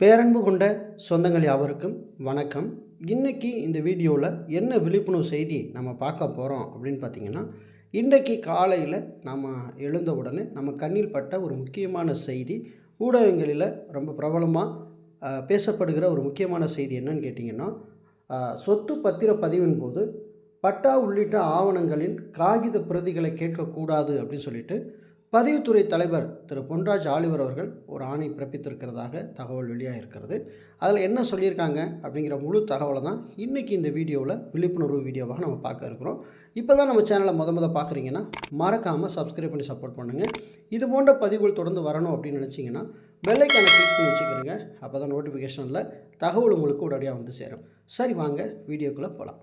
பேரன்பு கொண்ட சொந்தங்கள் யாவருக்கும் வணக்கம். இன்னைக்கு இந்த வீடியோவில் என்ன விழிப்புணர்வு செய்தி நம்ம பார்க்க போகிறோம் அப்படின்னு பார்த்தீங்கன்னா இன்றைக்கு காலையில் நம்ம எழுந்த உடனே நம்ம கண்ணில் பட்ட ஒரு முக்கியமான செய்தி ஊடகங்களில் ரொம்ப பிரபலமாக பேசப்படுகிற ஒரு முக்கியமான செய்தி என்னன்னு கேட்டிங்கன்னா சொத்து பத்திர பதிவின் போது பட்டா உள்ளிட்ட ஆவணங்களின் காகித பிரதிகளை கேட்கக்கூடாது அப்படின்னு சொல்லிட்டு பதிவுத்துறை தலைவர் திரு பொன்ராஜ் ஆலிவர் அவர்கள் ஒரு ஆணை பிறப்பித்திருக்கிறதாக தகவல் வெளியாக இருக்கிறது அதில் என்ன சொல்லியிருக்காங்க அப்படிங்கிற முழு தகவலை தான் இன்றைக்கி இந்த வீடியோவில் விழிப்புணர்வு வீடியோவாக நம்ம பார்க்க இருக்கிறோம். இப்போ தான் நம்ம சேனலை முத முத பார்க்குறீங்கன்னா மறக்காமல் சப்ஸ்கிரைப் பண்ணி சப்போர்ட் பண்ணுங்கள் இது போன்ற பதிவுகள் தொடர்ந்து வரணும் அப்படின்னு நினச்சிங்கன்னா பெல்லைக்கான கிளிக் பண்ணி வச்சுக்கிறோங்க அப்போ தான் நோட்டிஃபிகேஷனில் தகவல் உங்களுக்கு உடனடியாக வந்து சேரும். சரி வாங்க வீடியோக்குள்ளே போகலாம்.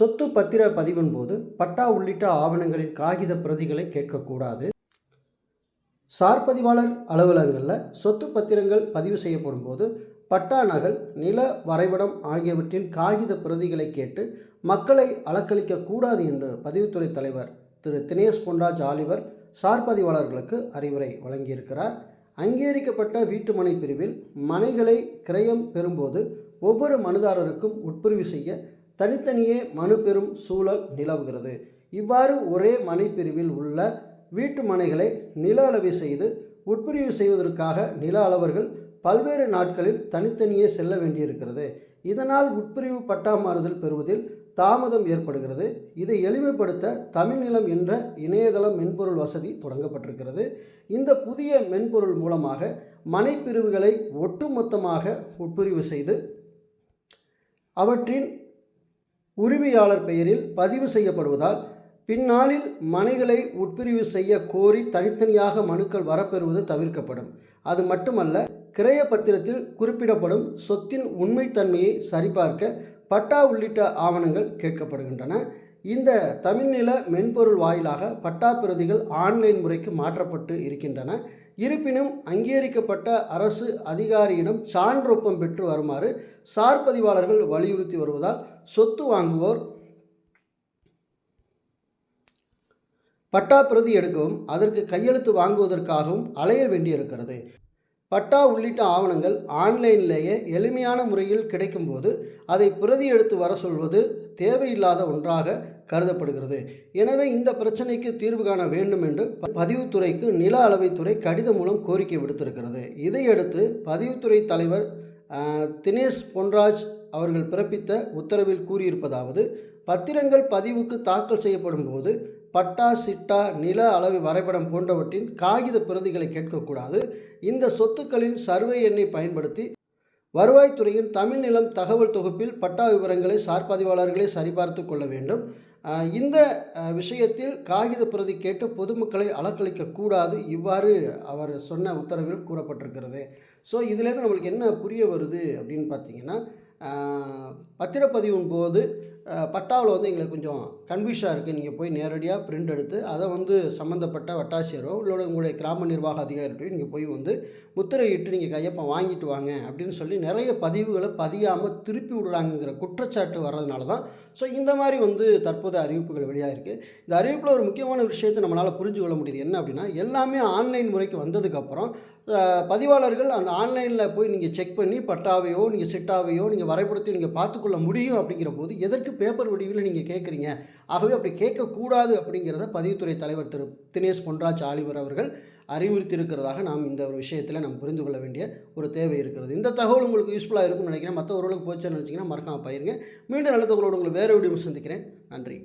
சொத்து பத்திர பதிவின் போது பட்டா உள்ளிட்ட ஆவணங்களின் காகித பிரதிகளை கேட்கக்கூடாது. சார் பதிவாளர் அலுவலகங்களில் சொத்து பத்திரங்கள் பதிவு செய்யப்படும் போது பட்டா நகல் நில வரைபடம் ஆகியவற்றின் காகித பிரதிகளை கேட்டு மக்களை அலக்களிக்க கூடாது என்று பதிவுத்துறை தலைவர் திரு. தினேஷ் பொன்ராஜ் ஆலிவர் சார் பதிவாளர்களுக்கு அறிவுரை வழங்கியிருக்கிறார். அங்கீகரிக்கப்பட்ட வீட்டுமனை பிரிவில் மனைகளை கிரயம் பெறும்போது ஒவ்வொரு மனுதாரருக்கும் உட்பிரிவு செய்ய தனித்தனியே மனு பெறும் சூழல் நிலவுகிறது. இவ்வாறு ஒரே மனை பிரிவில் உள்ள வீட்டு மனைகளை நில அளவை செய்து உட்பிரிவு செய்வதற்காக நில அளவர்கள் பல்வேறு நாட்களில் தனித்தனியே செல்ல வேண்டியிருக்கிறது. இதனால் உட்பிரிவு பட்டா மாறுதல் பெறுவதில் தாமதம் ஏற்படுகிறது. இதை எளிமைப்படுத்த தமிழ்நிலம் என்ற இணையதள மென்பொருள் வசதி தொடங்கப்பட்டிருக்கிறது. இந்த புதிய மென்பொருள் மூலமாக மனைப்பிரிவுகளை ஒட்டுமொத்தமாக உட்பிரிவு செய்து அவற்றின் உரிமையாளர் பெயரில் பதிவு செய்யப்படுவதால் பின்னாளில் மனைகளை உட்பிரிவு செய்ய கோரி தனித்தனியாக மனுக்கள் வரப்பெறுவது தவிர்க்கப்படும். அது மட்டுமல்ல கிரய பத்திரத்தில் குறிப்பிடப்படும் சொத்தின் உண்மைத்தன்மையை சரிபார்க்க பட்டா உள்ளிட்ட ஆவணங்கள் கேட்கப்படுகின்றன. இந்த தமிழ்நில மென்பொருள் வாயிலாக பட்டா பிரதிகள் ஆன்லைன் முறைக்கு மாற்றப்பட்டு இருக்கின்றன. இருப்பினும் அங்கீகரிக்கப்பட்ட அரசு அதிகாரியிடம் சான்றொப்பம் பெற்று வருமாறு சார் பதிவாளர்கள் வலியுறுத்தி வருவதால் சொத்து வாங்குவோர் பட்டா பிரதி எடுக்கவும் அதற்கு கையெழுத்து வாங்குவதற்காகவும் அலைய வேண்டியிருக்கிறது. பட்டா உள்ளிட்ட ஆவணங்கள் ஆன்லைனிலேயே எளிமையான முறையில் கிடைக்கும்போது அதை பிரதி எடுத்து வர சொல்வது தேவையில்லாத ஒன்றாக கருதப்படுகிறது. எனவே இந்த பிரச்சனைக்கு தீர்வு காண வேண்டும் என்று பதிவுத்துறைக்கு நில அளவைத்துறை கடிதம் மூலம் கோரிக்கை விடுத்திருக்கிறது. இதையடுத்து பதிவுத்துறை தலைவர் தினேஷ் பொன்ராஜ் அவர்கள் பிறப்பித்த உத்தரவில் கூறியிருப்பதாவது பத்திரங்கள் பதிவுக்கு தாக்கல் செய்யப்படும் போது பட்டா சிட்டா நில அளவு வரைபடம் போன்றவற்றின் காகித பிரதிகளை கேட்கக்கூடாது. இந்த சொத்துக்களின் சர்வே எண்ணை பயன்படுத்தி வருவாய்த்துறையின் தமிழ் நிலம் தகவல் தொகுப்பில் பட்டா விவரங்களை சார்பதிவாளர்களே சரிபார்த்து கொள்ள வேண்டும். இந்த விஷயத்தில் காகித பிரதி கேட்டு பொதுமக்களை அலக்களிக்க கூடாது. இவ்வாறு அவர் சொன்ன உத்தரவில் கூறப்பட்டிருக்கிறது. ஸோ இதுலேருந்து நம்மளுக்கு என்ன புரிய வருது அப்படின்னு பார்த்தீங்கன்னா பத்திரப்பதிவின் போது பட்டாவில் வந்து எங்களுக்கு கொஞ்சம் கன்ஃபியூஷாக இருக்குது நீங்கள் போய் நேரடியாக பிரிண்ட் எடுத்து அதை வந்து சம்மந்தப்பட்ட வட்டாசியரோ இல்லை உங்களுடைய கிராம நிர்வாக அதிகாரிகிட்டையோ நீங்கள் போய் வந்து முத்திரையிட்டு நீங்கள் கையப்பம் வாங்கிட்டு வாங்க அப்படின்னு சொல்லி நிறைய பதிவுகளை பதியாமல் திருப்பி விடுறாங்கங்கிற குற்றச்சாட்டு வர்றதுனால தான். ஸோ இந்த மாதிரி வந்து தற்போது அறிவிப்புகள் வெளியாக இருக்குது இந்த அறிவிப்பில் ஒரு முக்கியமான விஷயத்தை நம்மளால் புரிஞ்சு கொள்ள முடியுது. என்ன அப்படின்னா எல்லாமே ஆன்லைன் முறைக்கு வந்ததுக்கப்புறம் பதிவாளர்கள் அந்த ஆன்லைனில் போய் நீங்கள் செக் பண்ணி பட்டாவையோ நீங்கள் சிட்டாவையோ நீங்கள் வரைபடத்தையும் நீங்கள் பார்த்துக்கொள்ள முடியும் அப்படிங்கிற போது எதற்கு பேப்பர் வடிவில் நீங்கள் கேட்குறீங்க ஆகவே அப்படி கேட்கக்கூடாது அப்படிங்கிறத பதிவுத்துறை தலைவர் திரு தினேஷ் பொன்ராஜ் ஆலிவர் அவர்கள் அறிவுறுத்தியிருக்கிறதாக நாம் இந்த ஒரு விஷயத்தில் நாம் புரிந்து கொள்ள வேண்டிய ஒரு தேவை இருக்கிறது. இந்த தகவல் உங்களுக்கு யூஸ்ஃபுல்லாக இருக்கும்னு நினைக்கிறேன். மற்ற ஒருவர்களுக்கு போச்சுன்னு நினச்சிங்கன்னா மறக்காம பயிருங்க மீண்டும் நல்ல தகவலோடு உங்களை வேறு வீடியோ சந்திக்கிறேன். நன்றி.